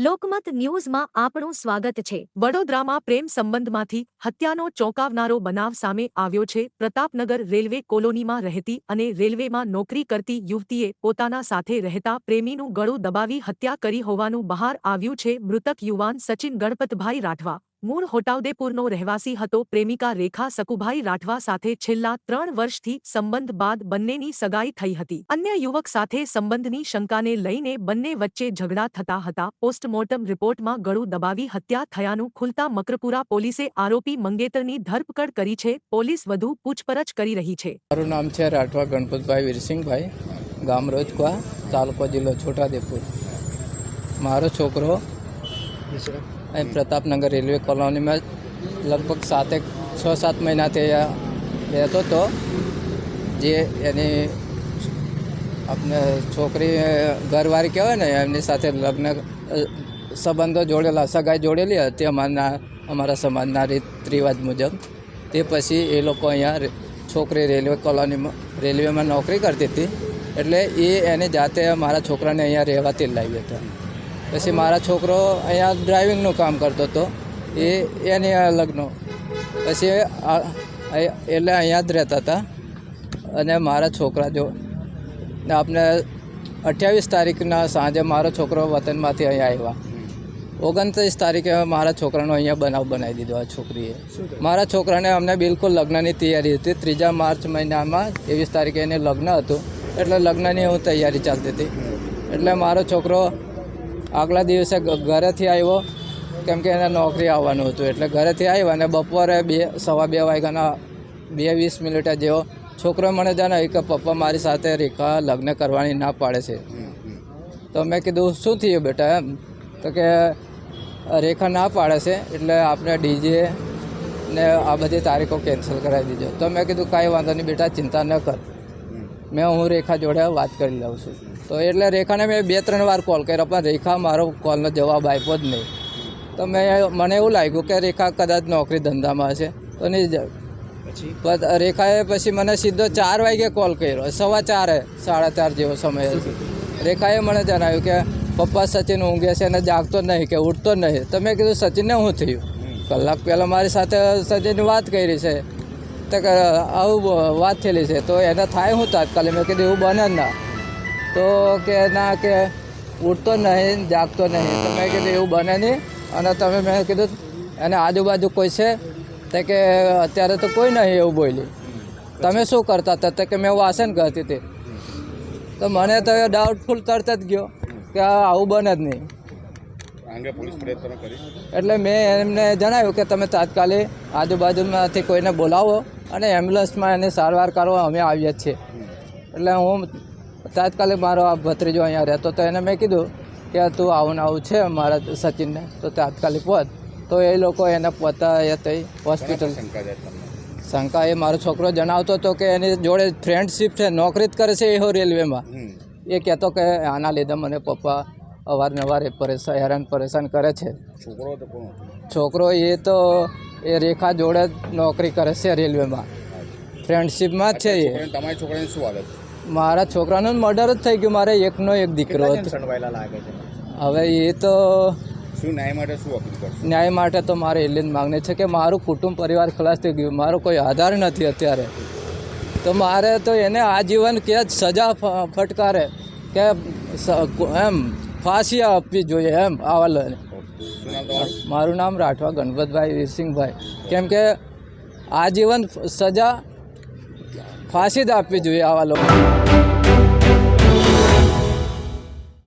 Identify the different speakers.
Speaker 1: લોકમત ન્યૂઝમાં આપણું સ્વાગત છે. વડોદરામાં પ્રેમ સંબંધમાંથી હત્યાનો ચોંકાવનારો બનાવ સામે આવ્યો છે. પ્રતાપનગર રેલવે કોલોનીમાં રહેતી અને રેલવેમાં નોકરી કરતી યુવતીએ પોતાના સાથે રહેતા પ્રેમીનું ગળું દબાવી હત્યા કરી હોવાનું બહાર આવ્યું છે. મૃતક યુવાન સચિન ગણપતભાઈ રાઠવા મૂળ હોટાઉદેપુરનો રહેવાસી હતો પ્રેમિકા રેખા સકુભાઈ રાઠવા સાથે છેલ્લા ત્રણ વર્ષથી સંબંધ બાદ બંનેની સગાઈ થઈ હતી. અન્ય યુવક સાથે સંબંધની શંકાને લઈને બંને વચ્ચે ઝઘડા થતા હતા. પોસ્ટમોર્ટમ રિપોર્ટમાં ગળું દબાવી હત્યા થયાનું ખુલતા મકરપુરા પોલીસે આરોપી મંગેતરની ધરપકડ કરી છે. પોલીસ વધુ પૂછપરછ કરી રહી છે.
Speaker 2: મારું નામ છે રાઠવા ગણપતભાઈ વીરસિંહભાઈ ગામ રોજકવા તાલુકો જિલ્લો છોટાદેપુર મારો છોકરો અહીં પ્રતાપનગર રેલવે કોલોનીમાં લગભગ સાતેક છ, સાત મહિનાથી રહેતો હતો. જે એની આપણે છોકરી ઘરવાળી કહેવાય ને, એમની સાથે લગ્ન સંબંધો જોડેલા, સગાઈ જોડેલી હતી અમારના, અમારા સમાજના રીત રિવાજ મુજબ. તે પછી એ લોકો અહીંયા છોકરી રેલવે કોલોનીમાં, રેલવેમાં નોકરી કરતી હતી. એટલે એ એને જાતે મારા છોકરાને અહીંયા રહેવાથી લાવ્યો હતો. પછી મારા છોકરો અહીંયા ડ્રાઇવિંગનું કામ કરતો હતો. એ એની આ લગ્ન. પછી એટલે અહીંયા જ રહેતા હતા. અને મારા છોકરા જો આપણે અઠ્યાવીસ તારીખના સાંજે મારો છોકરો વતનમાંથી અહીંયા આવ્યા. ઓગણત્રીસ તારીખે મારા છોકરાનો અહીંયા બનાવ બનાવી દીધો આ છોકરીએ. મારા છોકરાને અમને બિલકુલ લગ્નની તૈયારી હતી. ત્રીજા માર્ચ મહિનામાં ત્રેવીસ તારીખે એને લગ્ન હતું. એટલે લગ્નની હું તૈયારી ચાલતી હતી. એટલે મારો છોકરો આગલા દિવસે ઘરેથી આવ્યો કેમ કે એને નોકરી આવવાનું હતું. એટલે ઘરેથી આવ્યો અને બપોરે બે સવા બે વાગ્યાના બે વીસ મિનિટે જેવો છોકરો મને જણાવ્યું કે પપ્પા મારી સાથે રેખા લગ્ન કરવાની ના પાડે છે. તો મેં કીધું શું થયું બેટા? એમ. તો કે રેખા ના પાડે છે એટલે આપણે ડીજે ને આ બધી તારીખો કેન્સલ કરાવી દીધો તો મેં કીધું કાંઈ વાંધો નહીં બેટા ચિંતા ન કર. મેં હું રેખા જોડે વાત કરી લઉં છું. તો એટલે રેખાને મેં બે ત્રણ વાર કોલ કર્યો. પણ રેખા મારો કોલનો જવાબ આપ્યો જ નહીં. તો મેં મને એવું લાગ્યું કે રેખા કદાચ નોકરી ધંધામાં હશે. તો નહીં જ. પણ રેખાએ પછી મને સીધો ચાર વાગે કોલ કર્યો. સવા ચારે સાડા ચાર જેવો સમય હતો. રેખાએ મને જણાવ્યું કે પપ્પા સચિન ઊંઘે છે અને જાગતો નહીં કે ઉઠતો નહીં. તો મેં કીધું સચિનને શું થયું? કલાક પહેલાં મારી સાથે સચિન વાત કરી છે. તો આવું વાત થયેલી છે. તો એને થાય હું તાત્કાલિક? મેં કીધું એવું બને જ ના. તો કે ના કે ઉઠતો નહીં જાગતો નહીં. તો મેં કીધું એવું બને નહીં. અને તમે મેં કીધું એને આજુબાજુ કોઈ છે? તે કે અત્યારે તો કોઈ નહીં એવું બોલી તમે શું કરતા હતા? તે કે મેં વાસન કરતી હતી. તો મને તો ડાઉટફુલ તરત જ ગયો કે આવું બને જ નહીં. એટલે મેં એમને જણાવ્યું કે તમે તાત્કાલિક આજુબાજુમાંથી કોઈને બોલાવો અને એમ્બ્યુલન્સમાં એને સારવાર કરવા અમે આવીએ જ છીએ. એટલે હું તાત્કાલિક મારો આ ભત્રીજો અહીંયા રહેતો તો એને મેં કીધું કે તું આવું ને આવું છે મારા સચિનને તો તાત્કાલિક પહોંચ તો એ લોકો એને પોતા એ તઈ હોસ્પિટલ
Speaker 3: શંકા
Speaker 2: એ મારો છોકરો જણાવતો હતો કે એની જોડે ફ્રેન્ડશીપ છે નોકરી જ કરે છે એવો રેલવેમાં એ કહેતો કે આના લીધે મને પપ્પા અવારનવાર એ પરેશાન હેરાન પરેશાન કરે છે.
Speaker 3: છોકરો તો કોણ
Speaker 2: છોકરો એ તો એ રેખા જોડે નોકરી કરે છે રેલવેમાં ફ્રેન્ડશીપમાં જ છે એ.
Speaker 3: તમારી છોકરાની શું હાલત?
Speaker 2: મારા છોકરાનું મર્ડર જ થઈ ગયું. મારે એકનો એક દીકરો હતો. હવે એ તો
Speaker 3: શું ન્યાય માટે શું અપીલ કરશો?
Speaker 2: ન્યાય માટે તો મારે એટલી જ માગણી છે કે મારું કુટુંબ પરિવાર ખલાસ થઈ ગયું. મારો કોઈ આધાર નથી અત્યારે. તો મારે તો એને આજીવન કે સજા ફ- ફટકારે કે એમ ફાંસી આપવી જોઈએ એમ આવા લોકોને. મારું નામ રાઠવા ગણપતભાઈ વીરસિંહભાઈ. કેમ કે આજીવન સજા ફાંસી જ આપવી જોઈએ આવા લોકો.